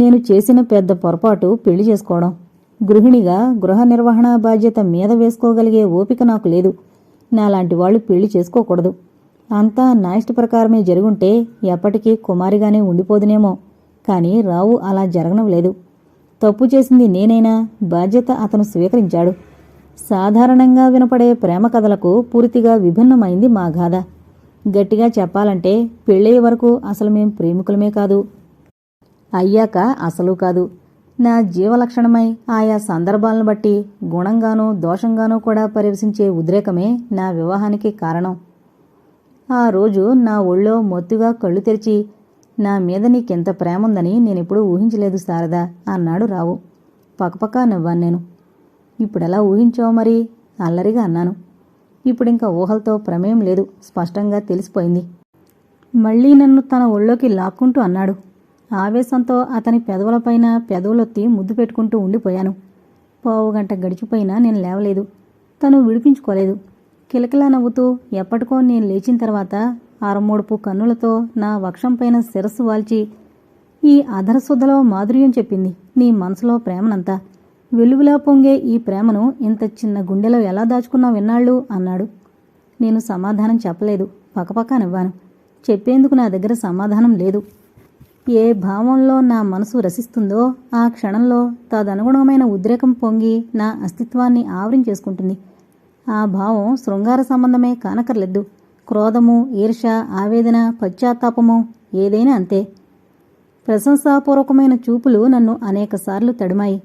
నేను చేసిన పెద్ద పొరపాటు పెళ్ళి చేసుకోవడం. గృహిణిగా గృహ నిర్వహణ బాధ్యత మీద వేసుకోగలిగే ఓపిక నాకు లేదు. నాలాంటి వాళ్ళు పెళ్ళి చేసుకోకూడదు. అంతా నా ఇష్ట ప్రకారమే జరుగుంటే ఎప్పటికీ కుమారిగానే ఉండిపోదునేమో. కానీ రావు అలా జరగడం లేదు. తప్పు చేసింది నేనైనా బాధ్యత అతను స్వీకరించాడు. సాధారణంగా వినపడే ప్రేమ కథలకు పూర్తిగా విభిన్నమైంది మా గాథ. గట్టిగా చెప్పాలంటే పెళ్ళయ్యే వరకు అసలు మేం ప్రేమికులమే కాదు. అయ్యాక అసలు కాదు. నా జీవలక్షణమై ఆయా సందర్భాలను బట్టి గుణంగానూ దోషంగానూ కూడా పరివసించే ఉద్రేకమే నా వివాహానికి కారణం. ఆ రోజు నా ఒళ్ళో మొత్తుగా కళ్ళు తెరిచి నా మీద నీకెంత ప్రేమ ఉందని నేనెప్పుడూ ఊహించలేదు శారదా అన్నాడు రావు. పక్కపక్క నవ్వాను నేను. ఇప్పుడెలా ఊహించావు మరి? అల్లరిగా అన్నాను. ఇప్పుడింకా ఊహలతో ప్రమేయం లేదు. స్పష్టంగా తెలిసిపోయింది. మళ్ళీ నన్ను తన ఒళ్ళోకి లాక్కుంటూ అన్నాడు. ఆవేశంతో అతని పెదవులపైన పెదవులొత్తి ముద్దు పెట్టుకుంటూ ఉండిపోయాను. పావుగంట గడిచిపోయినా నేను లేవలేదు. తను విడిపించుకోలేదు. కిలకిలా నవ్వుతూ ఎప్పటికో నేను లేచిన తర్వాత అరమూడుపు కన్నులతో నా వక్షంపైన శిరస్సు వాల్చి ఈ అధరశుద్ధలో మాధుర్యం చెప్పింది నీ మనసులో ప్రేమనంతా. వెలుగులా పొంగే ఈ ప్రేమను ఇంత చిన్న గుండెలో ఎలా దాచుకున్నావు విన్నాళ్ళు అన్నాడు. నేను సమాధానం చెప్పలేదు. పక్కపక్కనివ్వాను చెప్పేందుకు నా దగ్గర సమాధానం లేదు. ఏ భావంలో నా మనసు రసిస్తుందో ఆ క్షణంలో తదనుగుణమైన ఉద్రేకం పొంగి నా అస్తిత్వాన్ని ఆవరించేసుకుంటుంది. ఆ భావం శృంగార సంబంధమే కానకర్లేదు క్రోధము ఈర్ష ఆవేదన పశ్చాత్తాపము ఏదైనా అంతే. ప్రశంసాపూర్వకమైన చూపులు నన్ను అనేకసార్లు తడిమాయి.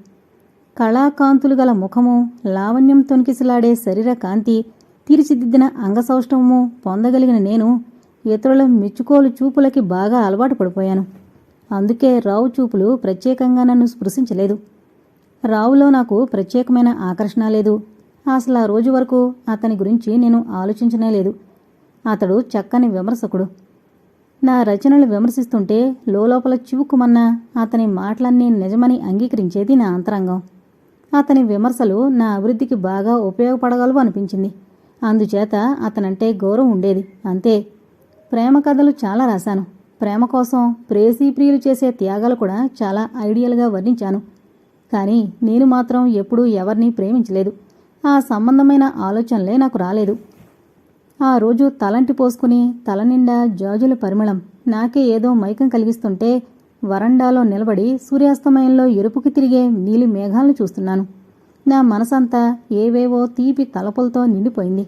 కళాకాంతులు గల ముఖము లావణ్యం తొనికిసలాడే శరీర కాంతి తీర్చిదిద్దిన అంగసౌష్ఠవము పొందగలిగిన నేను ఇతరుల మెచ్చుకోలు చూపులకి బాగా అలవాటు పడిపోయాను. అందుకే రావు చూపులు ప్రత్యేకంగా నన్ను స్పృశించలేదు. రావులో నాకు ప్రత్యేకమైన ఆకర్షణ లేదు. అసలు ఆ రోజు వరకు అతని గురించి నేను ఆలోచించనే లేదు. అతడు చక్కని విమర్శకుడు. నా రచనలు విమర్శిస్తుంటే లోపల చివుకుమన్న అతని మాటలన్నీ నిజమని అంగీకరించేది నా అంతరంగం. అతని విమర్శలు నా అభివృద్ధికి బాగా ఉపయోగపడగలవు అనిపించింది. అందుచేత అతనంటే గౌరవం ఉండేది. అంతే. ప్రేమ కథలు చాలా రాశాను. ప్రేమ కోసం ప్రేసీ ప్రియులు చేసే త్యాగాలు కూడా చాలా ఐడియల్గా వర్ణించాను. కానీ నేను మాత్రం ఎప్పుడూ ఎవరిని ప్రేమించలేదు. ఆ సంబంధమైన ఆలోచనలే నాకు రాలేదు. ఆ రోజు తలంటి పోసుకుని తల నిండా జాజుల పరిమళం నాకే ఏదో మైకం కలిగిస్తుంటే వరండాలో నిలబడి సూర్యాస్తమయంలో ఎరుపుకి తిరిగే నీలి మేఘాలను చూస్తున్నాను. నా మనసంతా ఏవేవో తీపి తలపులతో నిండిపోయింది.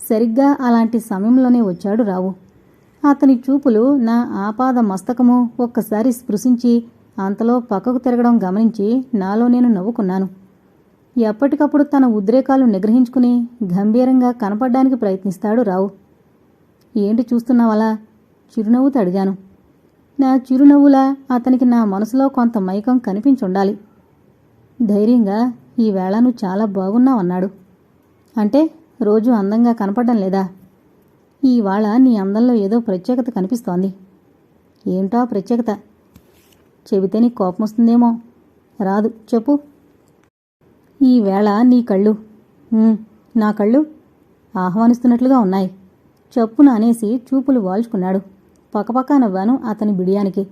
సరిగ్గా అలాంటి సమయంలోనే వచ్చాడు రావు. అతని చూపులు నా ఆపాద మస్తకము ఒక్కసారి స్పృశించి అంతలో పక్కకు తిరగడం గమనించి నాలో నేను నవ్వుకున్నాను. ఎప్పటికప్పుడు తన ఉద్రేకాలు నిగ్రహించుకుని గంభీరంగా కనపడ్డానికి ప్రయత్నిస్తాడు రావు. ఏంటి చూస్తున్నావలా? చిరునవ్వుతో అడిగాను. నా చిరునవ్వులా అతనికి నా మనసులో కొంత మైకం కనిపించుండాలి. ధైర్యంగా ఈ నువ్వు చాలా బాగున్నావన్నాడు. అంటే రోజు అందంగా కనపడడం లేదా? ఇవాళ నీ అందంలో ఏదో ప్రత్యేకత కనిపిస్తోంది. ఏంటో ఆ ప్రత్యేకత? చెబితే నీకు కోపం వస్తుందేమో. రాదు చెప్పు. ఈవేళ నీ కళ్ళు నా కళ్ళు ఆహ్వానిస్తున్నట్లుగా ఉన్నాయి. చప్పున అనేసి చూపులు వాల్చుకున్నాడు. పక్కపక్క నవ్వాను అతని బిడియానికి.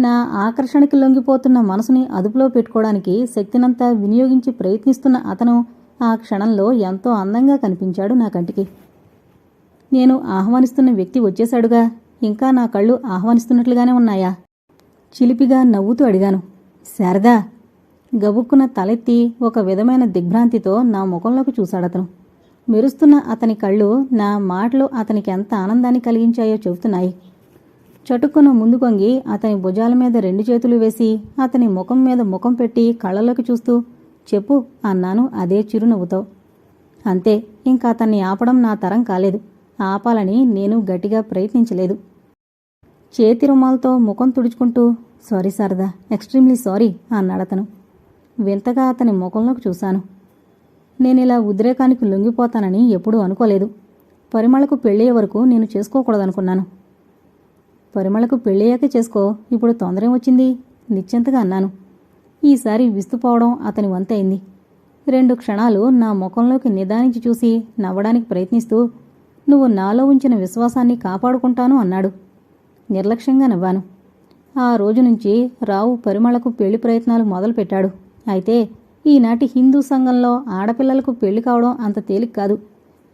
నా ఆకర్షణకి లొంగిపోతున్న మనసుని అదుపులో పెట్టుకోవడానికి శక్తినంతా వినియోగించి ప్రయత్నిస్తున్న అతను ఆ క్షణంలో ఎంతో అందంగా కనిపించాడు నా కంటికి. నేను ఆహ్వానిస్తున్న వ్యక్తి వచ్చేశాడుగా. ఇంకా నా కళ్ళు ఆహ్వానిస్తున్నట్లుగానే ఉన్నాయా? చిలిపిగా నవ్వుతూ అడిగాను. శారదా! గబుక్కున తలెత్తి ఒక విధమైన దిగ్భ్రాంతితో నా ముఖంలోకి చూశాడతను. మెరుస్తున్న అతని కళ్ళు నా మాటలు అతనికి ఎంత ఆనందాన్ని కలిగించాయో చెబుతున్నాయి. చటుక్కున ముందుకొంగి అతని భుజాల మీద రెండు చేతులు వేసి అతని ముఖం మీద ముఖం పెట్టి కళ్ళలోకి చూస్తూ చెప్పు అన్నాను అదే చిరునవ్వుతో. అంతే ఇంకా అతన్ని ఆపడం నా తరం కాలేదు. ఆపాలని నేను గట్టిగా ప్రయత్నించలేదు. చేతి రుమాలతో ముఖం తుడుచుకుంటూ సారీ శారదా ఎక్స్ట్రీమ్లీ సారీ అన్నాడతను వింతగా అతని ముఖంలోకి చూశాను. నేను ఇలా ఉద్రేకానికి లొంగిపోతానని ఎప్పుడూ అనుకోలేదు. పరిమళకు పెళ్ళయ్యే వరకు నేను చేసుకోకూడదనుకున్నాను. పరిమళకు పెళ్ళయ్యాక చేసుకో ఇప్పుడు తొందరేం వచ్చింది నిశ్చింతగా అన్నాను. ఈసారి విస్తుపోవడం అతని వంతైంది రెండు క్షణాలు నా ముఖంలోకి నిదానించి చూసి నవ్వడానికి ప్రయత్నిస్తూ నువ్వు నాలో ఉంచిన విశ్వాసాన్ని కాపాడుకుంటాను అన్నాడు. నిర్లక్ష్యంగా నవ్వాను. ఆ రోజు నుంచి రావు పరిమళకు పెళ్ళి ప్రయత్నాలు మొదలుపెట్టాడు. అయితే ఈనాటి హిందూ సంఘంలో ఆడపిల్లలకు పెళ్ళి కావడం అంత తేలిక కాదు.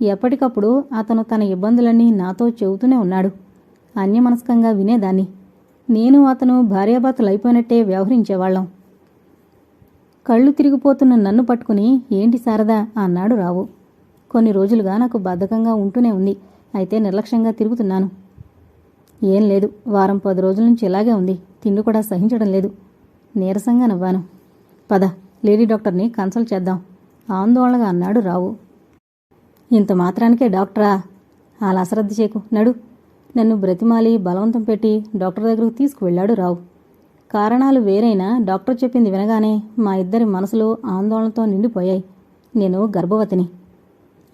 ఎప్పటికప్పుడు అతను తన ఇబ్బందులన్నీ నాతో చెబుతూనే ఉన్నాడు. అన్యమనస్కంగా వినేదాన్ని. నేను అతను భార్యాభర్తలు అయిపోయినట్టే వ్యవహరించేవాళ్ళం. కళ్ళు తిరిగిపోతున్న నన్ను పట్టుకుని ఏంటి శారదా? అన్నాడు రావు. కొన్ని రోజులుగా నాకు బద్ధకంగా ఉంటూనే ఉంది. అయితే నిర్లక్ష్యంగా తిరుగుతున్నాను. ఏం లేదు. వారం పది రోజుల నుంచి ఇలాగే ఉంది. తిండి కూడా సహించడం లేదు. నీరసంగా నవ్వాను. పద లేడీ డాక్టర్ని కన్సల్ట్ చేద్దాం. ఆందోళనగా అన్నాడు రావు. ఇంత మాత్రానికే డాక్టరా? అలా అశ్రద్ధ చేయకు. నడు. నన్ను బ్రతిమాలి బలవంతం పెట్టి డాక్టర్ దగ్గరకు తీసుకువెళ్ళాడు రావు. కారణాలు వేరైనా డాక్టర్ చెప్పింది వినగానే మా ఇద్దరి మనసులో ఆందోళనతో నిండిపోయాయి. నేను గర్భవతిని.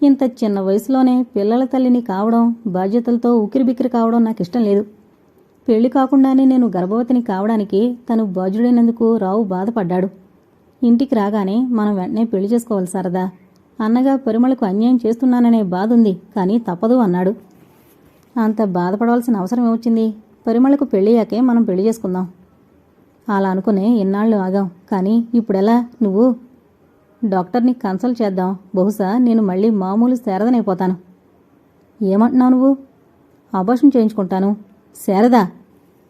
ఇంత చిన్న వయసులోనే పిల్లల తల్లిని కావడం బాధ్యతలతో ఉక్కిరిబిక్కిరి కావడం నాకు ఇష్టం లేదు. పెళ్ళి కాకుండానే నేను గర్భవతిని కావడానికి తను బాధ్యుడైనందుకు రావు బాధపడ్డాడు. ఇంటికి రాగానే మనం వెంటనే పెళ్ళి చేసుకోవాలి సరదా అన్నగా పరిమళకు అన్యాయం చేస్తున్నాననే బాధ ఉంది కానీ తప్పదు అన్నాడు. అంత బాధపడవలసిన అవసరం ఏమొచ్చింది? పరిమళకు పెళ్ళయ్యాకే మనం పెళ్ళి చేసుకుందాం. అలా అనుకునే ఎన్నాళ్ళు ఆగాం కానీ ఇప్పుడెలా? నువ్వు డాక్టర్ని కన్సల్ట్ చేద్దాం. బహుశా నేను మళ్ళీ మామూలు శారదనైపోతాను. ఏమంటున్నావు నువ్వు? అబార్షన్ చేయించుకుంటాను. శారద!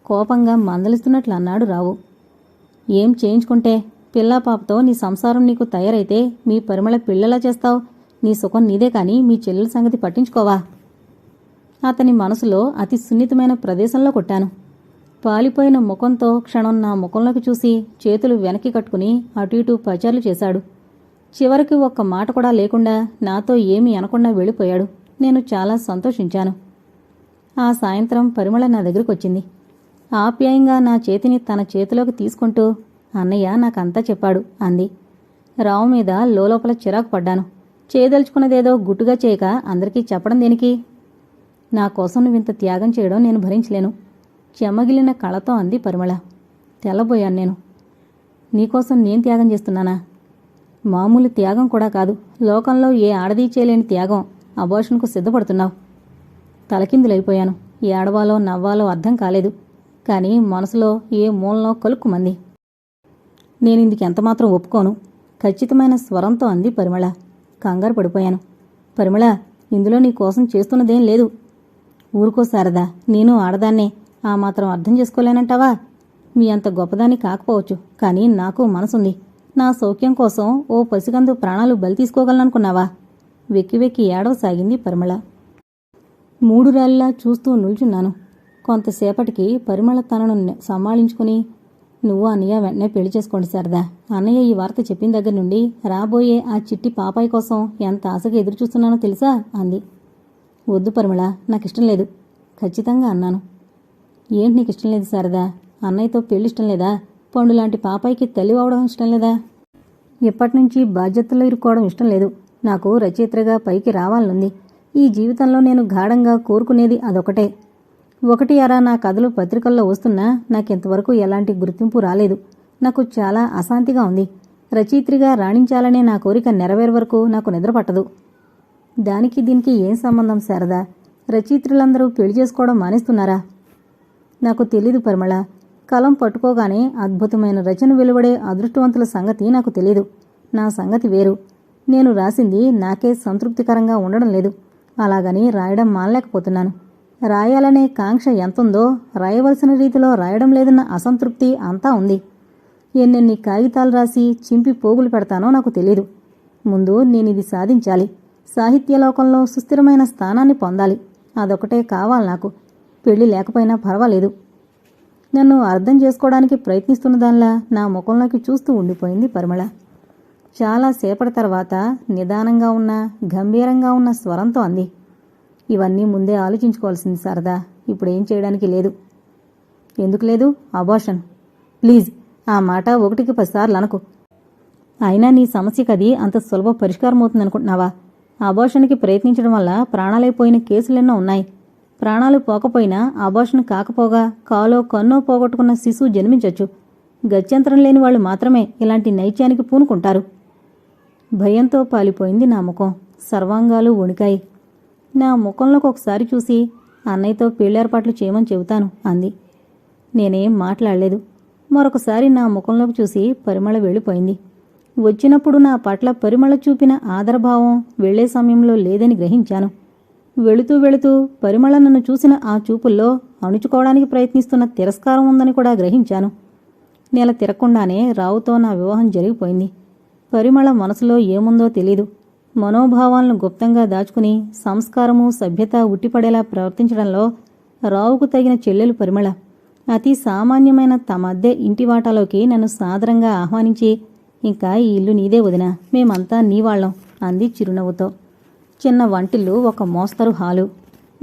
కోపంగా మందలిస్తున్నట్లు అన్నాడు రావు. ఏం చేయించుకుంటే? పిల్లా పాపతో నీ సంసారం నీకు తయారైతే మీ పరిమళ పిల్లలా చేస్తావు. నీ సుఖం నీదే కానీ మీ చెల్లెల సంగతి పట్టించుకోవా? అతని మనసులో అతి సున్నితమైన ప్రదేశంలో కొట్టాను. పాలిపోయిన ముఖంతో క్షణం నా ముఖంలోకి చూసి చేతులు వెనక్కి కట్టుకుని అటు ఇటు పచార్లు చేశాడు. చివరికి ఒక్క మాట కూడా లేకుండా నాతో ఏమి అనకుండా వెళ్ళిపోయాడు. నేను చాలా సంతోషించాను. ఆ సాయంత్రం పరిమళ నా దగ్గరకు వచ్చింది. ఆప్యాయంగా నా చేతిని తన చేతిలోకి తీసుకుంటూ అన్నయ్య నాకంతా చెప్పాడు అంది. రావు మీద లోలోపల చిరాకు పడ్డాను. చేయదలుచుకున్నదేదో గుట్టుగా చేయక అందరికీ చెప్పడం దేనికి? నా కోసం నువ్వింత త్యాగం చేయడం నేను భరించలేను. చెమ్మగిలిన కళతో అంది పరిమళ. తెల్లబోయాను నేను. నీకోసం నేను త్యాగం చేస్తున్నానా? మామూలు త్యాగం కూడా కాదు. లోకంలో ఏ ఆడదీ చేయలేని త్యాగం. అబోషన్కు సిద్ధపడుతున్నావు. తలకిందులైపోయాను. ఏడవాలో నవ్వాలో అర్థం కాలేదు. కానీ మనసులో ఏ మూలలో కలుక్కుమంది. నేను ఇందుకు ఎంతమాత్రం ఒప్పుకోను. ఖచ్చితమైన స్వరంతో అంది పరిమళ. కంగారు పడిపోయాను. పరిమళ ఇందులో నీ కోసం చేస్తున్నదేం లేదు. ఊరుకో శారదా. నేను ఆడదాన్నే ఆ మాత్రం అర్థం చేసుకోలేనంటావా? మీ అంత గొప్పదాన్ని కాకపోవచ్చు. కానీ నాకు మనసుంది. నా సౌఖ్యం కోసం ఓ పసిగందు ప్రాణాలు బలి తీసుకోగలననుకున్నావా? వెక్కి వెక్కి ఏడవసాగింది పరిమళ. మూడు రాళ్ళలా చూస్తూ నిల్చున్నాను. కొంతసేపటికి పరిమళ తనను నె- సమాళించుకుని నువ్వు అన్నయ్య వెంటనే పెళ్ళి చేసుకోండి శారదా. అన్నయ్య ఈ వార్త చెప్పిన దగ్గర నుండి రాబోయే ఆ చిట్టి పాపాయి కోసం ఎంత ఆశగా ఎదురు చూస్తున్నానో తెలుసా? అంది. వద్దు పరిమళ నాకు ఇష్టం లేదు. ఖచ్చితంగా అన్నాను. ఏంటి నీకు ఇష్టం లేదు శారదా? అన్నయ్యతో పెళ్ళి ఇష్టం లేదా? పండు లాంటి పాపాయికి తల్లి అవడం ఇష్టం లేదా? ఇప్పటి నుంచి బాధ్యతల్లో ఇరుక్కోవడం ఇష్టం లేదు. నాకు రచయిత్రగా పైకి రావాలనుంది. ఈ జీవితంలో నేను గాఢంగా కోరుకునేది అదొకటే. ఒకటి అరా నా కథలు పత్రికల్లో వస్తున్నా నాకింతవరకు ఎలాంటి గుర్తింపు రాలేదు. నాకు చాలా అశాంతిగా ఉంది. రచయిత్రిగా రాణించాలనే నా కోరిక నెరవేరే వరకు నాకు నిద్ర పట్టదు దానికి దీనికి ఏం సంబంధం శారదా? రచయిత్రులందరూ పెళ్ళి చేసుకోవడం మానేస్తున్నారా? నాకు తెలీదు పరిమళ. కలం పట్టుకోగానే అద్భుతమైన రచన వెలువడే అదృష్టవంతుల సంగతి నాకు తెలీదు. నా సంగతి వేరు. నేను రాసింది నాకే సంతృప్తికరంగా ఉండడం లేదు. అలాగని రాయడం మానలేకపోతున్నాను. రాయాలనే కాంక్ష ఎంతుందో రాయవలసిన రీతిలో రాయడం లేదన్న అసంతృప్తి అంతా ఉంది. ఎన్నెన్ని కాగితాలు రాసి చింపి పోగులు పెడతానో నాకు తెలీదు. ముందు నేను ఇది సాధించాలి సాహిత్యలోకంలో సుస్థిరమైన స్థానాన్ని పొందాలి. అదొకటే కావాలి నాకు. పెళ్ళి లేకపోయినా పర్వాలేదు. నన్ను అర్థం చేసుకోవడానికి ప్రయత్నిస్తున్న దానిలా నా ముఖంలోకి చూస్తూ ఉండిపోయింది పరిమళ. చాలా సేపటి తర్వాత నిదానంగా ఉన్న గంభీరంగా ఉన్న స్వరంతో అంది. ఇవన్నీ ముందే ఆలోచించుకోవాల్సింది సరదా ఇప్పుడు ఏం చేయడానికి లేదు. ఎందుకు లేదు? అబోషన్ ప్లీజ్ ఆ మాట ఒకటికి పదిసార్లు అనకు. అయినా నీ సమస్యకి అది అంత సులభ పరిష్కారం అవుతుంది అనుకుంటున్నావా ప్రయత్నించడం వల్ల ప్రాణాలైపోయిన కేసులెన్నో ఉన్నాయి. ప్రాణాలు పోకపోయినా అబార్షన్ కాకపోగా కాలో కన్నో పోగొట్టుకున్న శిశువు జన్మించొచ్చు. గత్యంతరం లేని వాళ్ళు మాత్రమే ఇలాంటి నైత్యానికి పూనుకుంటారు. భయంతో పాలిపోయింది నా ముఖం. సర్వాంగాలు వణికాయి. నా ముఖంలోకి ఒకసారి చూసి అన్నయ్యతో పెళ్ళేర్పాట్లు చేయమని చెబుతాను అంది. నేనేం మాట్లాడలేదు. మరొకసారి నా ముఖంలోకి చూసి పరిమళ వెళ్ళిపోయింది. వచ్చినప్పుడు నా పట్ల పరిమళ చూపిన ఆదరభావం వెళ్ళే సమయంలో లేదని గ్రహించాను. వెళుతూ వెళుతూ పరిమళ నన్ను చూసిన ఆ చూపుల్లో అణుచుకోవడానికి ప్రయత్నిస్తున్న తిరస్కారం ఉందని కూడా గ్రహించాను. నెల తిరగకుండానే రావుతో నా వివాహం జరిగిపోయింది. పరిమళ మనసులో ఏముందో తెలీదు. మనోభావాలను గుప్తంగా దాచుకుని సంస్కారము సభ్యత ఉట్టిపడేలా ప్రవర్తించడంలో రావుకు తగిన చెల్లెలు పరిమళ. అతి సామాన్యమైన తమ అద్దె ఇంటి వాటాలోకి నన్ను సాదరంగా ఆహ్వానించి ఇంకా ఈ ఇల్లు నీదే వదినా మేమంతా నీవాళ్ళం అంది చిరునవ్వుతో. చిన్న వంటిల్లు ఒక మోస్తరు హాలు.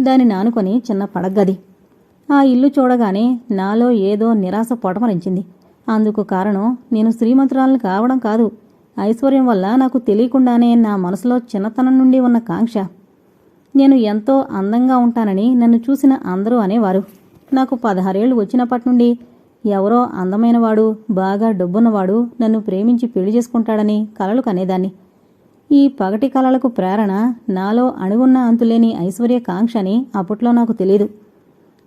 దాని నానుకొని చిన్న పడగది ఆ ఇల్లు చూడగానే నాలో ఏదో నిరాశ పొటమరించింది. అందుకు కారణం నేను శ్రీమంతురాలను కావడం కాదు. ఐశ్వర్యం వల్ల నాకు తెలియకుండానే నా మనసులో చిన్నతనం నుండి ఉన్న కాంక్ష. నేను ఎంతో అందంగా ఉంటానని నన్ను చూసిన అందరూ అనేవారు. నాకు పదహారేళ్ళు వచ్చినప్పటి నుండి ఎవరో అందమైనవాడు బాగా డబ్బున్నవాడు నన్ను ప్రేమించి పెళ్ళి చేసుకుంటాడని కలలు కనేదాన్ని. ఈ పగటి కళలకు ప్రేరణ నాలో అణుగున్న అంతులేని ఐశ్వర్య కాంక్షని అప్పట్లో నాకు తెలియదు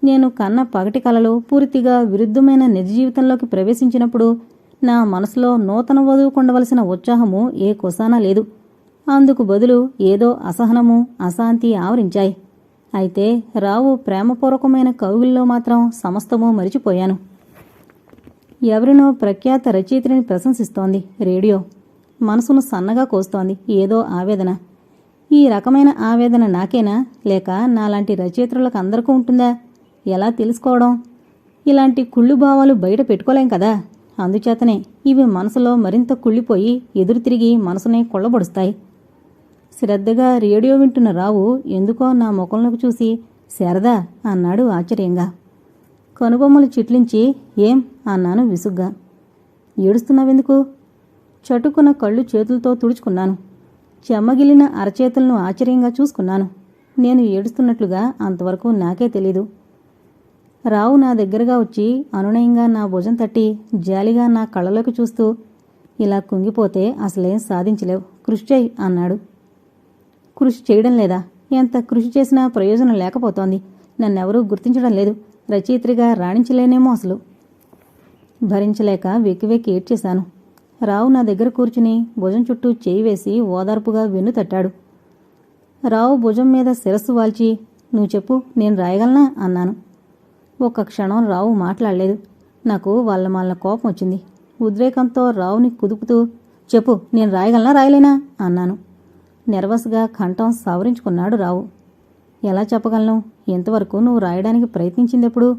నేను కన్న పగటి కళలు పూర్తిగా విరుద్ధమైన నిజ జీవితంలోకి ప్రవేశించినప్పుడు నా మనసులో నూతన వదువుకుండవలసిన ఉత్సాహము ఏ కొసానా లేదు. అందుకు బదులు ఏదో అసహనము అశాంతి ఆవరించాయి. అయితే రావు ప్రేమపూర్వకమైన కవుల్లో మాత్రం సమస్తము మరిచిపోయాను. ఎవరినో ప్రఖ్యాత రచయిత్రిని ప్రశంసిస్తోంది రేడియో. మనసును సన్నగా కోస్తోంది. ఏదో ఆవేదన. ఈ రకమైన ఆవేదన నాకేనా? లేక నాలాంటి రచయిత్రులకు అందరికీ ఉంటుందా? ఎలా తెలుసుకోవడం? ఇలాంటి కుళ్ళు భావాలు బయట పెట్టుకోలేం కదా? అందుచేతనే ఇవి మనసులో మరింత కుళ్ళిపోయి ఎదురు తిరిగి మనసునే కొళ్ళబొడుస్తాయి. శ్రద్ధగా రేడియో వింటున్న రావు ఎందుకో నా ముఖంలోకి చూసి శారదా అన్నాడు ఆశ్చర్యంగా. కనుబొమ్మలు చిట్లించి ఏం? అన్నాను విసుగ్గా. ఏడుస్తున్నావెందుకు? చటుకున్న కళ్ళు చేతులతో తుడుచుకున్నాను. చెమ్మగిలిన అరచేతులను ఆశ్చర్యంగా చూసుకున్నాను. నేను ఏడుస్తున్నట్లుగా అంతవరకు నాకే తెలీదు. రావు నా దగ్గరగా వచ్చి అనునయంగా నా భుజం తట్టి జాలిగా నా కళ్ళలోకి చూస్తూ ఇలా కుంగిపోతే అసలేం సాధించలేవు. కృషి చేయి అన్నాడు. కృషి చేయడం లేదా? ఎంత కృషి చేసినా ప్రయోజనం లేకపోతోంది. నన్నెవరూ గుర్తించడం లేదు. రచయిత్రిగా రాణించలేనేమో అసలు. భరించలేక వెక్కి వెక్కి ఏడ్చేశాను. రావు నా దగ్గర కూర్చుని భుజం చుట్టూ చేయి వేసి ఓదార్పుగా వెన్ను తట్టాడు. రావు భుజం మీద శిరస్సు వాల్చి నువ్వు చెప్పు నేను రాయగలనా? అన్నాను. ఒక్క క్షణం రావు మాట్లాడలేదు. నాకు వాళ్ళ వాళ్ళ కోపం వచ్చింది. ఉద్రేకంతో రావుని కుదుపుతూ చెప్పు నేను రాయగలనా రాయలేనా? అన్నాను. నెర్వస్గా కంఠం సవరించుకున్నాడు రావు. ఎలా చెప్పగలను? ఇంతవరకు నువ్వు రాయడానికి ప్రయత్నించిందెప్పుడు?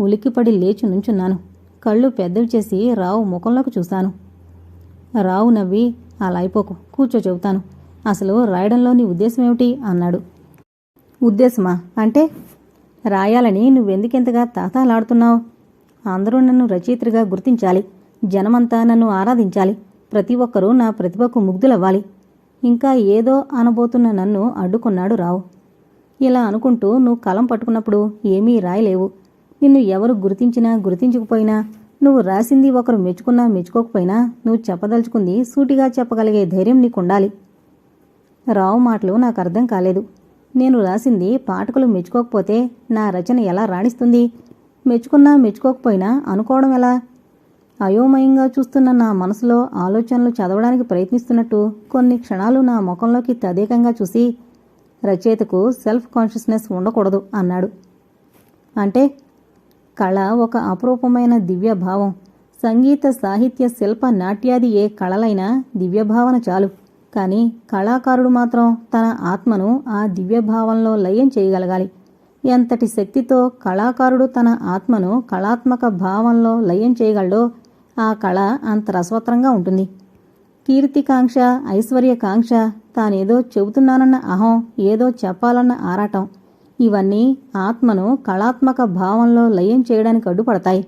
ఉలిక్కిపడి లేచి నుంచున్నాను. కళ్ళు పెద్దవి చేసి రావు ముఖంలోకి చూశాను. రావు నవ్వి అలా అయిపోకు కూర్చో చెబుతాను. అసలు రాయడంలో నీ ఉద్దేశం ఏమిటి? అన్నాడు. ఉద్దేశమా? అంటే రాయాలని నువ్వెందుకెంతగా తాతాలాడుతున్నావు? అందరూ నన్ను రచయిత్రిగా గుర్తించాలి. జనమంతా నన్ను ఆరాధించాలి. ప్రతి ఒక్కరూ నా ప్రతిభకు ముగ్ధులవ్వాలి. ఇంకా ఏదో అనబోతున్న నన్ను అడ్డుకున్నాడు రావు. ఇలా అనుకుంటూ నువ్వు కలం పట్టుకున్నప్పుడు ఏమీ రాయలేవు. నిన్ను ఎవరు గుర్తించినా గుర్తించకపోయినా నువ్వు రాసింది ఒకరు మెచ్చుకున్నా మెచ్చుకోకపోయినా నువ్వు చెప్పదలుచుకుంది సూటిగా చెప్పగలిగే ధైర్యం నీకుండాలి. రావు మాటలు నాకు అర్థం కాలేదు. నేను రాసింది పాఠకులు మెచ్చుకోకపోతే నా రచన ఎలా రాణిస్తుంది? మెచ్చుకున్నా మెచ్చుకోకపోయినా అనుకోవడం ఎలా? అయోమయంగా చూస్తున్న నా మనసులో ఆలోచనలు చదవడానికి ప్రయత్నిస్తున్నట్టు కొన్ని క్షణాలు నా ముఖంలోకి తదేకంగా చూసి రచయితకు సెల్ఫ్ కాన్షియస్నెస్ ఉండకూడదు అన్నాడు. అంటే కళ ఒక అపురూపమైన దివ్య భావం సంగీత సాహిత్య శిల్ప నాట్యాది ఏ కళలైనా దివ్యభావన చాలు. కానీ కళాకారుడు మాత్రం తన ఆత్మను ఆ దివ్యభావంలో లయం చేయగలగాలి. ఎంతటి శక్తితో కళాకారుడు తన ఆత్మను కళాత్మక భావంలో లయం చేయగలడో ఆ కళ అంత రసవత్రంగా ఉంటుంది. కీర్తికాంక్ష ఐశ్వర్యకాంక్ష తానేదో చెబుతున్నానన్న అహం ఏదో చెప్పాలన్న ఆరాటం ఇవన్నీ ఆత్మను కళాత్మక భావంలో లయం చేయడానికి అడ్డుపడతాయి.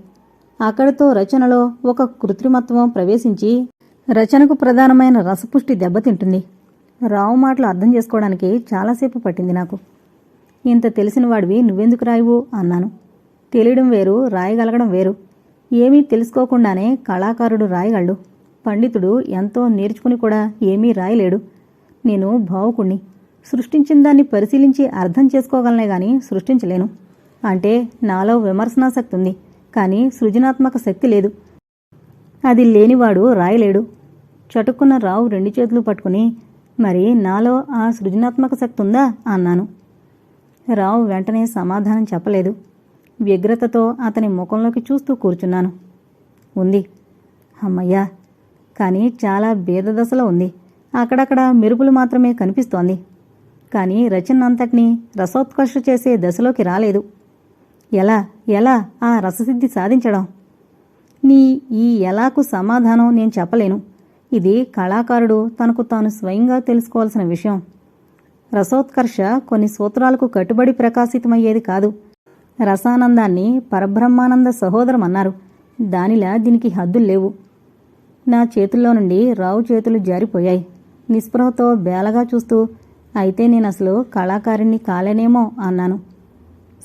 అక్కడితో రచనలో ఒక కృత్రిమత్వం ప్రవేశించి రచనకు ప్రధానమైన రసపుష్టి దెబ్బతింటుంది. రావు మాటలు అర్థం చేసుకోవడానికి చాలాసేపు పట్టింది నాకు. ఇంత తెలిసిన వాడివి నువ్వెందుకు రాయవు? అన్నాను. తెలియడం వేరు రాయగలగడం వేరు. ఏమీ తెలుసుకోకుండానే కళాకారుడు రాయగలడు. పండితుడు ఎంతో నేర్చుకుని కూడా ఏమీ రాయలేడు. నేను భావుకుణ్ణి సృష్టించిన దాన్ని పరిశీలించి అర్థం చేసుకోగలనే కానీ సృష్టించలేను. అంటే నాలో విమర్శనాసక్తి ఉంది కానీ సృజనాత్మక శక్తి లేదు. అది లేనివాడు రాయలేడు. చటుక్కున్న రావు రెండు చేతులు పట్టుకుని మరి నాలో ఆ సృజనాత్మక శక్తి ఉందా? అన్నాను. రావు వెంటనే సమాధానం చెప్పలేదు. వ్యగ్రతతో అతని ముఖంలోకి చూస్తూ కూర్చున్నాను. ఉంది. అమ్మయ్యా! కానీ చాలా భేదదశలో ఉంది. అక్కడక్కడ మెరుపులు మాత్రమే కనిపిస్తోంది. కానీ రచనంతటినీ రసోత్కర్ష చేసే దశలోకి రాలేదు. ఎలా ఎలా ఆ రససిద్ధి సాధించడం? నీ ఈ ఎలాకు సమాధానం నేను చెప్పలేను. ఇది కళాకారుడు తనకు తాను స్వయంగా తెలుసుకోవాల్సిన విషయం. రసోత్కర్ష కొన్ని సూత్రాలకు కట్టుబడి ప్రకాశితమయ్యేది కాదు. రసానందాన్ని పరబ్రహ్మానంద సహోదరం అన్నారు. దానిలా దీనికి హద్దులు లేవు. నా చేతుల్లో నుండి రావు చేతులు జారిపోయాయి. నిస్పృహతో బేలగా చూస్తూ అయితే నేను అసలు కళాకారిణ్ణి కాలేనేమో అన్నాను.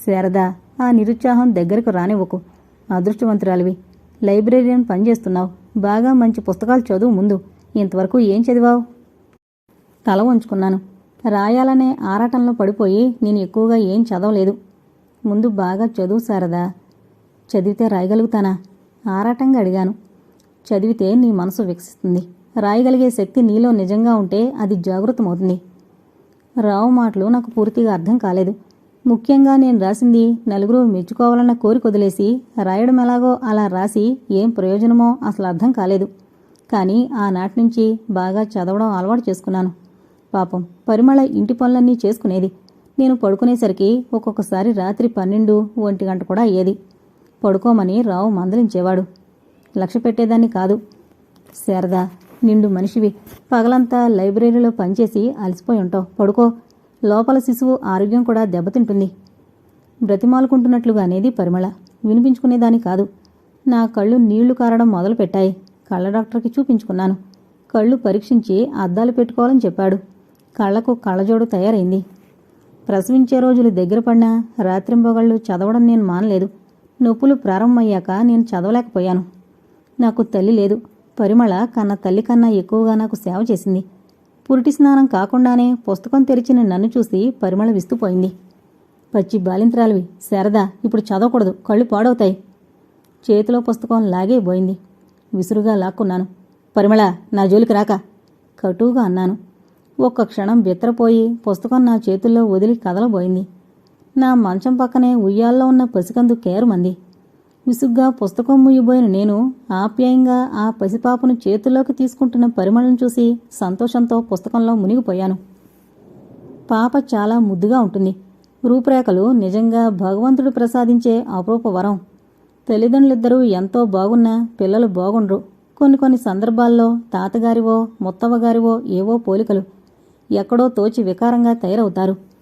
శారద ఆ నిరుత్సాహం దగ్గరకు రానివ్వకు. అదృష్టవంతురాలివి. లైబ్రరీని పనిచేస్తున్నావు. బాగా మంచి పుస్తకాలు చదువు ముందు. ఇంతవరకు ఏం చదివావు? తల వంచుకున్నాను. రాయాలనే ఆరాటంలో పడిపోయి నేను ఎక్కువగా ఏం చదవలేదు. ముందు బాగా చదువు శారదా. చదివితే రాయగలుగుతానా? ఆరాటంగా అడిగాను. చదివితే నీ మనసు వికసిస్తుంది. రాయగలిగే శక్తి నీలో నిజంగా ఉంటే అది జాగృతమవుతుంది. రావు మాటలు నాకు పూర్తిగా అర్థం కాలేదు. ముఖ్యంగా నేను రాసింది నలుగురు మెచ్చుకోవాలన్న కోరిక వదిలేసి రాయడం ఎలాగో అలా రాసి ఏం ప్రయోజనమో అసలు అర్థం కాలేదు. కానీ ఆనాటి నుంచి బాగా చదవడం అలవాటు చేసుకున్నాను. పాపం పరిమళ ఇంటి పనులన్నీ చేసుకునేది. నేను పడుకునేసరికి ఒక్కొక్కసారి రాత్రి పన్నెండు ఒంటి గంట కూడా అయ్యేది. పడుకోమని రావు మందలించేవాడు. లక్ష్య పెట్టేదాన్ని కాదు. శారదా నిండు మనిషివి. పగలంతా లైబ్రరీలో పనిచేసి అలసిపోయి ఉంటావు. పడుకో. లోపల శిశువు ఆరోగ్యం కూడా దెబ్బతింటుంది. బ్రతిమాలుకుంటున్నట్లుగా అనేది పరిమళ. వినిపించుకునేదాని కాదు. నా కళ్ళు నీళ్ళు కారడం మొదలుపెట్టాయి. కళ్ళ డాక్టర్కి చూపించుకున్నాను. కళ్ళు పరీక్షించి అద్దాలు పెట్టుకోవాలని చెప్పాడు. కళ్ళకు కళ్ళజోడు తయారైంది. ప్రసవించే రోజులు దగ్గర పడినా రాత్రింబగళ్ళు చదవడం నేను మానలేదు. నొప్పులు ప్రారంభమయ్యాక నేను చదవలేకపోయాను. నాకు తల్లి లేదు. పరిమళ కన్న తల్లి కన్నా ఎక్కువగా నాకు సేవ చేసింది. పురిటి స్నానం కాకుండానే పుస్తకం తెరిచిన నన్ను చూసి పరిమళ విస్తుపోయింది. పచ్చి బాలింత్రాలివి శారదా ఇప్పుడు చదవకూడదు కళ్ళు పాడవుతాయి. చేతిలో పుస్తకం లాగే పోయింది. విసురుగా లాక్కున్నాను. పరిమళ నా జోలికి రాక కటువుగా అన్నాను. ఒక్క క్షణం బెత్తరపోయి పుస్తకం నా చేతుల్లో వదిలి కదలబోయింది. నా మంచం పక్కనే ఉయ్యాల్లో ఉన్న పసికందు కేరుమంది. విసుగ్గా పుస్తకం ముయ్యబోయిన నేను ఆప్యాయంగా ఆ పసిపాపను చేతుల్లోకి తీసుకుంటున్న పరిమళం చూసి సంతోషంతో పుస్తకంలో మునిగిపోయాను. పాప చాలా ముద్దుగా ఉంటుంది. రూపురేఖలు నిజంగా భగవంతుడు ప్రసాదించే అపరూప వరం. తల్లిదండ్రులిద్దరూ ఎంతో బాగున్నా పిల్లలు బాగుండ్రు. కొన్ని కొన్ని సందర్భాల్లో తాతగారివో ముత్తవ్వగారివో ఏవో పోలికలు ఎక్కడో తోచి వికారంగా తయారవుతారు.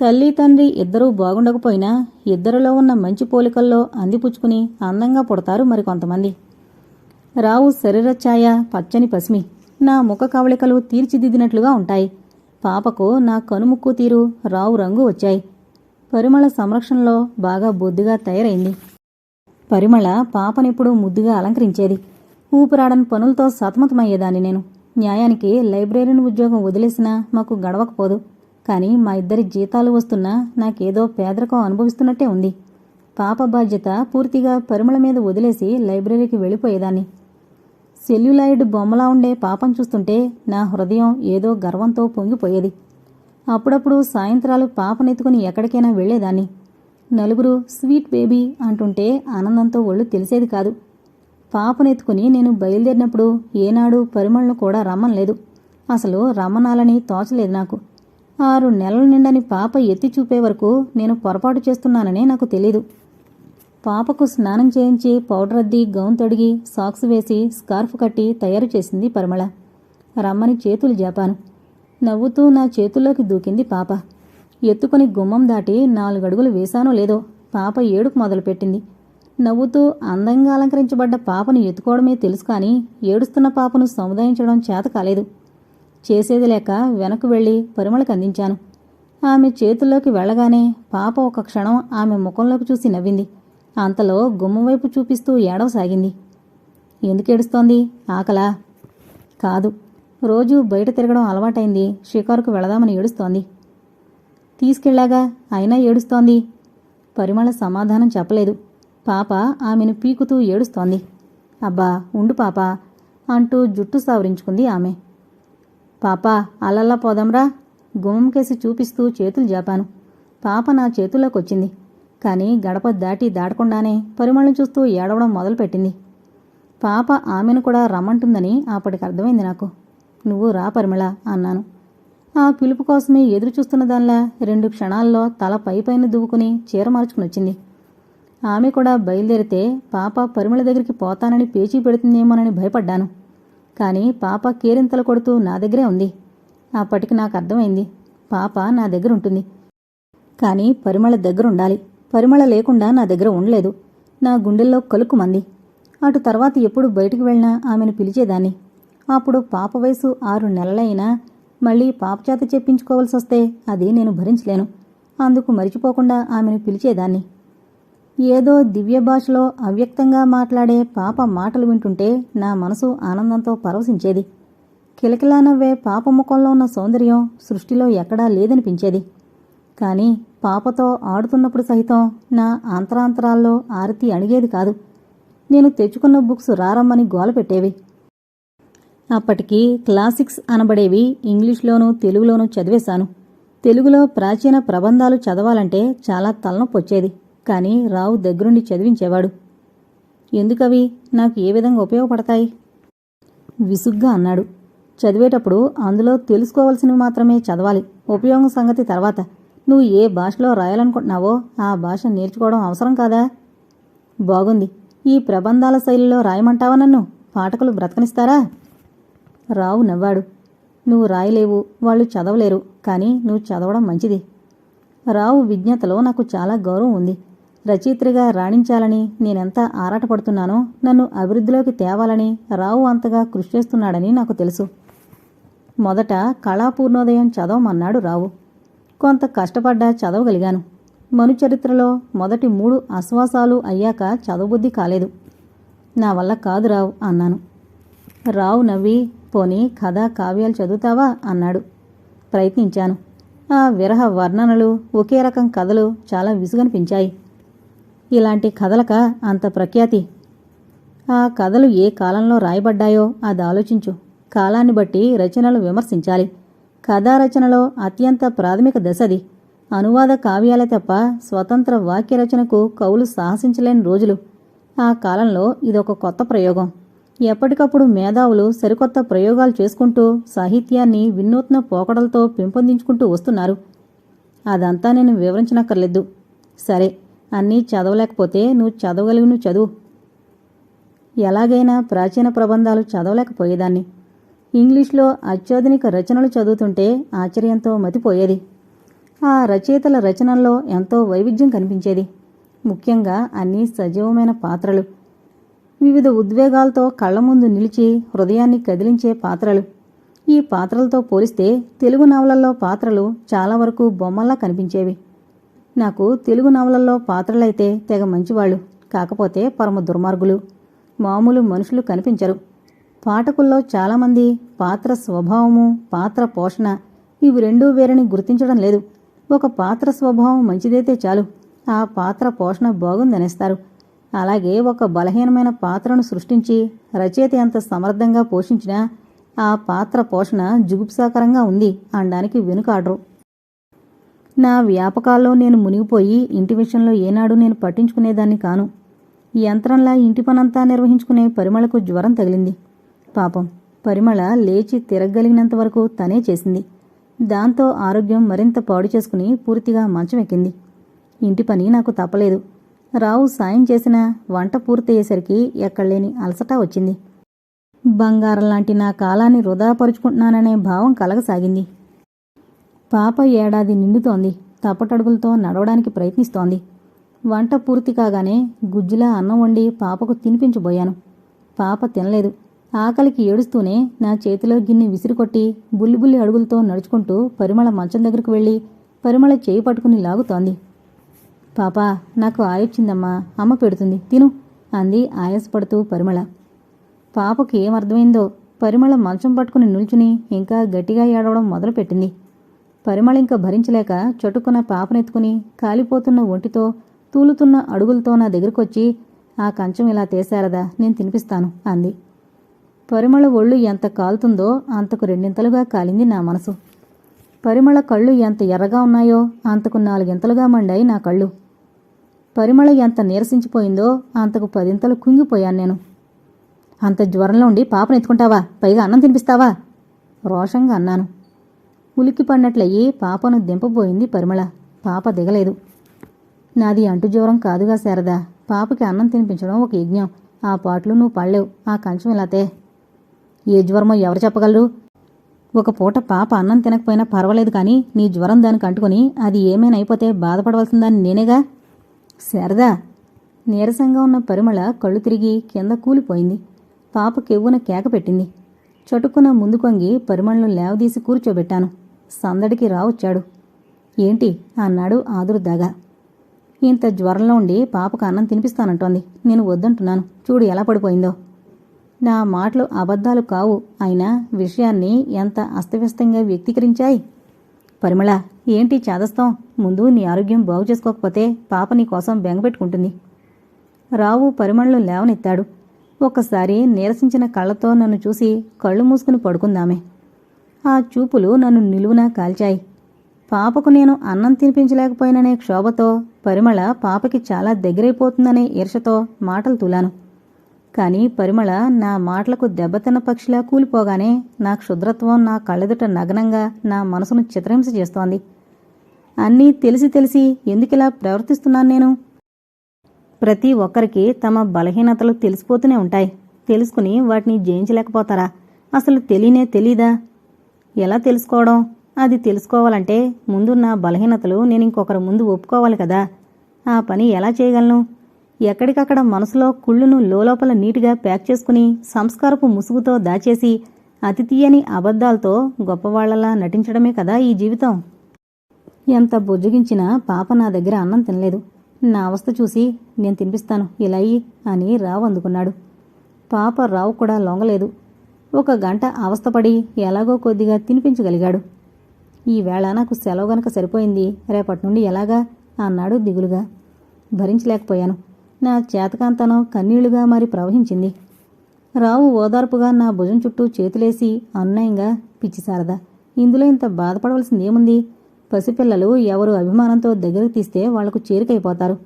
తల్లి తండ్రి ఇద్దరూ బాగుండకపోయినా ఇద్దరిలో ఉన్న మంచి పోలికల్లో అందిపుచ్చుకుని అందంగా పుడతారు మరికొంతమంది. రావు శరీరఛాయ పచ్చని పసిమి నా ముఖ కవళికలు తీర్చిదిద్దినట్లుగా ఉంటాయి. పాపకు నా కనుముక్కు తీరు రావు రంగు వచ్చాయి. పరిమళ సంరక్షణలో బాగా బొద్దుగా తయారైంది. పరిమళ పాపనిప్పుడు ముద్దుగా అలంకరించేది. ఊపిరాడని పనులతో సతమతమయ్యేదాన్ని నేను. న్యాయానికి లైబ్రరీని ఉద్యోగం వదిలేసినా మాకు గడవకపోదు. కానీ మా ఇద్దరి జీతాలు వస్తున్నా నాకేదో పేదరికం అనుభవిస్తున్నట్టే ఉంది. పాప బాధ్యత పూర్తిగా పరిమళ మీద వదిలేసి లైబ్రరీకి వెళ్ళిపోయేదాన్ని. సెల్యులాయిడ్ బొమ్మలా ఉండే పాపం చూస్తుంటే నా హృదయం ఏదో గర్వంతో పొంగిపోయేది. అప్పుడప్పుడు సాయంత్రాలు పాపనెత్తుకుని ఎక్కడికైనా వెళ్ళేదాన్ని నలుగురు స్వీట్ బేబీ అంటుంటే ఆనందంతో ఒళ్ళు తెలిసేది కాదు. పాపనెత్తుకుని నేను బయలుదేరినప్పుడు ఏనాడు పరిమళను కూడా రమ్మనలేదు. అసలు రమ్మనాలని తోచలేదు నాకు. ఆరు నెలల నిండని పాప ఎత్తి చూపే వరకు నేను పొరపాటు చేస్తున్నాననే నాకు తెలీదు. పాపకు స్నానం చేయించి పౌడర్ అద్ది గౌన్ తొడిగి సాక్స్ వేసి స్కార్ఫ్ కట్టి తయారు చేసింది పరిమళ. రమ్మని చేతులు జాపాను. నవ్వుతూ నా చేతుల్లోకి దూకింది పాప. ఎత్తుకొని గుమ్మం దాటి నాలుగడుగులు వేశానో లేదో పాప ఏడుపు మొదలుపెట్టింది. నవ్వుతూ అందంగా అలంకరించబడ్డ పాపను ఎత్తుకోవడమే తెలుసు కానీ ఏడుస్తున్న పాపను సముదాయించడం చేత కాలేదు. చేసేది లేక వెనక్కు వెళ్ళి పరిమళకు అందించాను. ఆమె చేతుల్లోకి వెళ్ళగానే పాప ఒక క్షణం ఆమె ముఖంలోకి చూసి నవ్వింది. అంతలో గుమ్మం వైపు చూపిస్తూ ఏడవసాగింది. ఎందుకు ఏడుస్తోంది? ఆకలా? కాదు. రోజు బయట తిరగడం అలవాటైంది. షికారుకు వెళదామని ఏడుస్తోంది. తీసుకెళ్ళాగా? అయినా ఏడుస్తోంది? పరిమళ సమాధానం చెప్పలేదు. పాప ఆమెను పీకుతూ ఏడుస్తోంది. అబ్బా! ఉండు పాప అంటూ జుట్టు సావరించుకుంది ఆమె. పాపా అలల్లా పోదాంరా. గుమ్మంకేసి చూపిస్తూ చేతులు జాపాను. పాప నా చేతుల్లోకొచ్చింది. కానీ గడప దాటి దాటకుండానే పరిమళం చూస్తూ ఏడవడం మొదలుపెట్టింది. పాప ఆమెను కూడా రమ్మంటుందని అప్పటికి అర్థమైంది నాకు. నువ్వు రా పరిమళ అన్నాను. ఆ పిలుపు కోసమే ఎదురు చూస్తున్న దానిలా రెండు క్షణాల్లో తల పై పైన దువ్వుకుని చీర మార్చుకుని వచ్చింది. ఆమె కూడా బయలుదేరితే పాప పరిమళ దగ్గరికి పోతానని పేచీ పెడుతుందేమోనని భయపడ్డాను. కానీ పాప కేరింతలు కొడుతూ నా దగ్గరే ఉంది. అప్పటికి నాకు అర్థమైంది. పాప నా దగ్గర ఉంటుంది. కానీ పరిమళ దగ్గర ఉండాలి పరిమళ లేకుండా నా దగ్గర ఉండలేదు. నా గుండెల్లో కలుక్కుమంది అటు తర్వాత ఎప్పుడు బయటికి వెళ్ళినా ఆమెను పిలిచేదాన్ని. అప్పుడు పాప వయసు ఆరు నెలలైనా మళ్ళీ పాప చేత చెప్పించుకోవాల్సి వస్తే అది నేను భరించలేను. అందుకు మరిచిపోకుండా ఆమెను పిలిచేదాన్ని. ఏదో దివ్య భాషలో అవ్యక్తంగా మాట్లాడే పాప మాటలు వింటుంటే నా మనసు ఆనందంతో పరవశించేది. కిలకిలా నవ్వే పాప ముఖంలో ఉన్న సౌందర్యం సృష్టిలో ఎక్కడా లేదనిపించేది. కానీ పాపతో ఆడుతున్నప్పుడు సహితం నా అంతరాంతరాల్లో ఆరతి అడిగేది కాదు. నేను తెచ్చుకున్న బుక్స్ రారమ్మని గోల పెట్టేవి. అప్పటికి క్లాసిక్స్ అనబడేవి ఇంగ్లీష్లోనూ తెలుగులోనూ చదివేశాను. తెలుగులో ప్రాచీన ప్రబంధాలు చదవాలంటే చాలా తలనొప్పొచ్చేది. కానీ రావు దగ్గరుండి చదివించేవాడు. ఎందుకవి? నాకు ఏ విధంగా ఉపయోగపడతాయి? విసుగ్గా అన్నాడు. చదివేటప్పుడు అందులో తెలుసుకోవాల్సినవి మాత్రమే చదవాలి. ఉపయోగం సంగతి తర్వాత. నువ్వు ఏ భాషలో రాయాలనుకుంటున్నావో ఆ భాష నేర్చుకోవడం అవసరం కాదా? బాగుంది. ఈ ప్రబంధాల శైలిలో రాయమంటావా నన్ను? పాఠకులు బ్రతకనిస్తారా? రావు నవ్వాడు. నువ్వు రాయలేవు వాళ్ళు చదవలేరు కానీ నువ్వు చదవడం మంచిది. రావు విజ్ఞతలో నాకు చాలా గౌరవం ఉంది. రచయిత్రిగా రాణించాలని నేనెంత ఆరాటపడుతున్నానో నన్ను అభివృద్ధిలోకి తేవాలని రావు అంతగా కృషి చేస్తున్నాడని నాకు తెలుసు. మొదట కళాపూర్ణోదయం చదవమన్నాడు రావు. కొంత కష్టపడ్డా చదవగలిగాను. మనుచరిత్రలో మొదటి మూడు ఆశ్వాసాలు అయ్యాక చదవబుద్ధి కాలేదు. నా వల్ల కాదు రావు అన్నాను. రావు నవ్వి పోనీ కథ కావ్యాలు చదువుతావా అన్నాడు. ప్రయత్నించాను. ఆ విరహ వర్ణనలు ఒకే రకం కథలు చాలా విసుగనిపించాయి. ఇలాంటి కథలక అంత ప్రఖ్యాతి. ఆ కథలు ఏ కాలంలో రాయబడ్డాయో అది ఆలోచించు. కాలాన్ని బట్టి రచనలు విమర్శించాలి. కథారచనలో అత్యంత ప్రాథమిక దశది. అనువాద కావ్యాలే తప్ప స్వతంత్ర వాక్య రచనకు కవులు సాహసించలేని రోజులు. ఆ కాలంలో ఇదొక కొత్త ప్రయోగం. ఎప్పటికప్పుడు మేధావులు సరికొత్త ప్రయోగాలు చేసుకుంటూ సాహిత్యాన్ని వినూత్న పోకడలతో పెంపొందించుకుంటూ వస్తున్నారు. అదంతా నేను వివరించనక్కర్లేదు. సరే. అన్నీ చదవలేకపోతే నువ్వు చదవగలిగిన చదువు. ఎలాగైనా ప్రాచీన ప్రబంధాలు చదవలేకపోయేదాన్ని. ఇంగ్లీష్లో అత్యాధునిక రచనలు చదువుతుంటే ఆశ్చర్యంతో మతిపోయేది. ఆ రచయితల రచనల్లో ఎంతో వైవిధ్యం కనిపించేది. ముఖ్యంగా అన్నీ సజీవమైన పాత్రలు. వివిధ ఉద్వేగాలతో కళ్ళ ముందు నిలిచి హృదయాన్ని కదిలించే పాత్రలు. ఈ పాత్రలతో పోలిస్తే తెలుగు నవలల్లో పాత్రలు చాలా వరకు బొమ్మల్లా కనిపించేవి. నాకు తెలుగు నవలల్లో పాత్రలైతే తెగ మంచివాళ్ళు కాకపోతే పరమ దుర్మార్గులు. మామూలు మనుషులు కనిపించరు. పాఠకుల్లో చాలామంది పాత్ర స్వభావము పాత్ర పోషణ ఇవి రెండూ వేరని గుర్తించడం లేదు. ఒక పాత్ర స్వభావం మంచిదైతే చాలు. ఆ పాత్ర పోషణ బాగుందనేస్తారు. అలాగే ఒక బలహీనమైన పాత్రను సృష్టించి రచయిత ఎంత సమర్థంగా పోషించినా ఆ పాత్ర పోషణ జుగుప్సాకరంగా ఉంది అనడానికి వెనుకాడరు. నా వ్యాపకాల్లో నేను మునిగిపోయి ఇంటి విషయంలో ఏనాడు నేను పట్టించుకునేదాన్ని కాను. ఈ యంత్రంలా ఇంటి పనంతా నిర్వహించుకునే పరిమళకు జ్వరం తగిలింది. పాపం పరిమళ లేచి తిరగలిగినంత వరకు తనే చేసింది. దాంతో ఆరోగ్యం మరింత పాడు చేసుకుని పూర్తిగా మంచం ఎక్కింది ఇంటి పని నాకు తప్పలేదు. రావు సాయం చేసిన వంట పూర్తయ్యేసరికి ఎక్కడలేని అలసట వచ్చింది. బంగారం లాంటి నా కాలాన్ని వృధాపరుచుకుంటున్నాననే భావం కలగసాగింది. పాప ఏడాది నిండుతోంది. తప్పటడుగులతో నడవడానికి ప్రయత్నిస్తోంది. వంట పూర్తి కాగానే గుజ్జులా అన్నం వండి పాపకు తినిపించబోయాను. పాప తినలేదు. ఆకలికి ఏడుస్తూనే నా చేతిలో గిన్నె విసిరికొట్టి బుల్లి బుల్లి అడుగులతో నడుచుకుంటూ పరిమళ మంచం దగ్గరకు వెళ్ళి పరిమళ చేయి పట్టుకుని లాగుతోంది. పాపా నాకు ఆయొచ్చిందమ్మా అమ్మ పెడుతుంది. తిను అంది ఆయాసపడుతూ పరిమళ. పాపకు ఏమర్థమైందో పరిమళ మంచం పట్టుకుని నిల్చుని ఇంకా గట్టిగా ఏడవడం మొదలుపెట్టింది. పరిమళ ఇంకా భరించలేక చటుక్కున పాపనెత్తుకుని కాలిపోతున్న ఒంటితో తూలుతున్న అడుగులతో నా దగ్గరకొచ్చి ఆ కంచం ఇలా తేశారదా నేను తినిపిస్తాను అంది. పరిమళ ఒళ్ళు ఎంత కాలుతుందో అంతకు రెండింతలుగా కాలింది నా మనసు. పరిమళ కళ్ళు ఎంత ఎర్రగా ఉన్నాయో అంతకు నాలుగింతలుగా మండాయి నా కళ్ళు. పరిమళ ఎంత నీరసించిపోయిందో అంతకు పదింతలు కుంగిపోయాను నేను. అంత జ్వరంలో ఉండి పాపను ఎత్తుకుంటావా పైగా అన్నం తినిపిస్తావా? రోషంగా అన్నాను. ఉలిక్కి పడినట్లయి పాపను దింపబోయింది పరిమళ? పాప దిగలేదు. నాది అంటు జ్వరం కాదుగా శారదా. పాపకి అన్నం తినిపించడం ఒక యజ్ఞం. ఆ పాటలు నువ్వు పడలేవు. ఆ కంచం ఇలాతే ఏ జ్వరమో ఎవరు చెప్పగలరు? ఒక పూట పాప అన్నం తినకపోయినా పర్వాలేదు కానీ నీ జ్వరం దానికి అంటుకొని అది ఏమైనా అయిపోతే బాధపడవలసిందని నేనేగా? శారదా! నీరసంగా ఉన్న పరిమళ కళ్ళు తిరిగి కింద కూలిపోయింది. పాప కెవ్వున కేక పెట్టింది. చటుక్కున ముందుకొంగి పరిమళను లేవదీసి కూర్చోబెట్టాను. సందడికి రావచ్చాడు. ఏంటి? అన్నాడు ఆదురుదాగా ఇంత జ్వరంలో ఉండి పాపకు అన్నం తినిపిస్తానంటోంది. నేను వద్దంటున్నాను. చూడు ఎలా పడిపోయిందో. నా మాటలు అబద్ధాలు కావు. అయినా విషయాన్ని ఎంత అస్తవ్యస్తంగా వ్యక్తీకరించాయి? పరిమళ ఏంటి చేదస్తాం? ముందు నీ ఆరోగ్యం బాగు చేసుకోకపోతే పాప నీ కోసం బెంగపెట్టుకుంటుంది రావు పరిమళలు లేవనెత్తాడు. ఒక్కసారి నీరసించిన కళ్ళతో నన్ను చూసి కళ్ళు మూసుకుని పడుకుందామే. ఆ చూపులు నన్ను నిలువునా కాల్చాయి. పాపకు నేను అన్నం తినిపించలేకపోయిననే క్షోభతో పరిమళ పాపకి చాలా దగ్గరైపోతుందనే ఈర్షతో మాటలు తులాను. కానీ పరిమళ నా మాటలకు దెబ్బతిన్న పక్షిలా కూలిపోగానే నా క్షుద్రత్వం నా కళ్ళెదుట నగ్నంగా నా మనసును చిత్రహింస చేస్తోంది. అన్నీ తెలిసి తెలిసి ఎందుకిలా ప్రవర్తిస్తున్నాను నేను? ప్రతి ఒక్కరికి తమ బలహీనతలు తెలిసిపోతూనే ఉంటాయి. తెలుసుకుని వాటిని జయించలేకపోతారా? అసలు తెలియనే తెలీదా? ఎలా తెలుసుకోవడం? అది తెలుసుకోవాలంటే ముందున్న బలహీనతలు నేను ఇంకొకరి ముందు ఒప్పుకోవాలి కదా. ఆ పని ఎలా చేయగలను? ఎక్కడికక్కడ మనసులో కుళ్ళును లోలోపల నీటిగా ప్యాక్ చేసుకుని సంస్కారపు ముసుగుతో దాచేసి అతి తీయని అబద్ధాలతో గొప్పవాళ్ళలా నటించడమే కదా ఈ జీవితం. ఎంత బుజ్జగించినా పాప నా దగ్గర అన్నం తినలేదు. నా అవస్థ చూసి నేను తినిపిస్తాను ఇలా అని రావు అందుకున్నాడు. పాప రావు కూడా లొంగలేదు. ఒక గంట అవస్థపడి ఎలాగో కొద్దిగా తినిపించగలిగాడు. ఈవేళ నాకు సెలవు గనక సరిపోయింది. రేపటి నుండి ఎలాగా? అన్నాడు దిగులుగా. భరించలేకపోయాను. నా చేతకాంతనం కన్నీళ్ళుగా మారి ప్రవహించింది. రావు ఓదార్పుగా నా భుజం చుట్టూ చేతులేసి అన్యాయంగా పిచ్చి సారదా ఇందులో ఇంత బాధపడవలసింది ఏముంది పసిపిల్లలు ఎవరు అభిమానంతో దగ్గరకు తీస్తే వాళ్ళకు చేరికైపోతారు.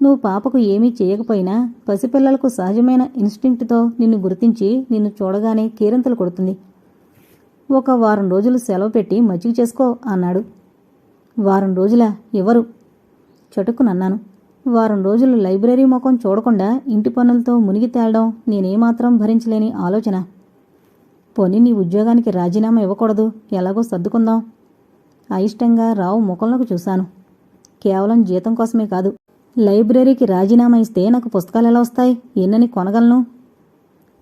నువ్వు పాపకు ఏమీ చేయకపోయినా పసిపిల్లలకు సహజమైన ఇన్స్టింక్ట్తో నిన్ను గుర్తించి నిన్ను చూడగానే కేరింతలు కొడుతుంది. ఒక వారం రోజులు సెలవు పెట్టి మజ్జిగ చేసుకో అన్నాడు. వారం రోజుల ఎవరు? చటుక్కునన్నాను వారం రోజులు లైబ్రరీ ముఖం చూడకుండా ఇంటి పనులతో మునిగి తేలడం నేనేమాత్రం భరించలేని ఆలోచన. పోనీ నీ ఉద్యోగానికి రాజీనామా ఇవ్వకూడదు. ఎలాగో సర్దుకుందాం. అయిష్టంగా రావు ముఖంలోకి చూశాను. కేవలం జీతం కోసమే కాదు. లైబ్రరీకి రాజీనామా ఇస్తే నాకు పుస్తకాలు ఎలా వస్తాయి? ఎన్నని కొనగలను?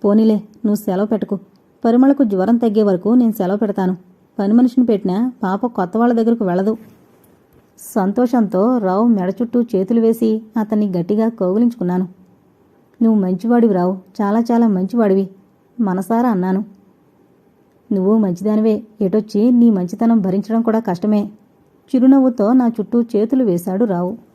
పోనీలే నువ్వు సెలవు పెట్టకు. పరిమళకు జ్వరం తగ్గే వరకు నేను సెలవు పెడతాను. పని మనిషిని పెట్టినా పాప కొత్త వాళ్ళ దగ్గరకు వెళ్ళదు. సంతోషంతో రావు మెడ చుట్టూ చేతులు వేసి అతన్ని గట్టిగా కౌగిలించుకున్నాను. నువ్వు మంచివాడివి రావు. చాలా చాలా మంచివాడివి. మనసారా అన్నాను. నువ్వు మంచిదానివే. ఎటొచ్చి నీ మంచితనం భరించడం కూడా కష్టమే. చిరునవ్వుతో నా చుట్టూ చేతులు వేశాడు రావు.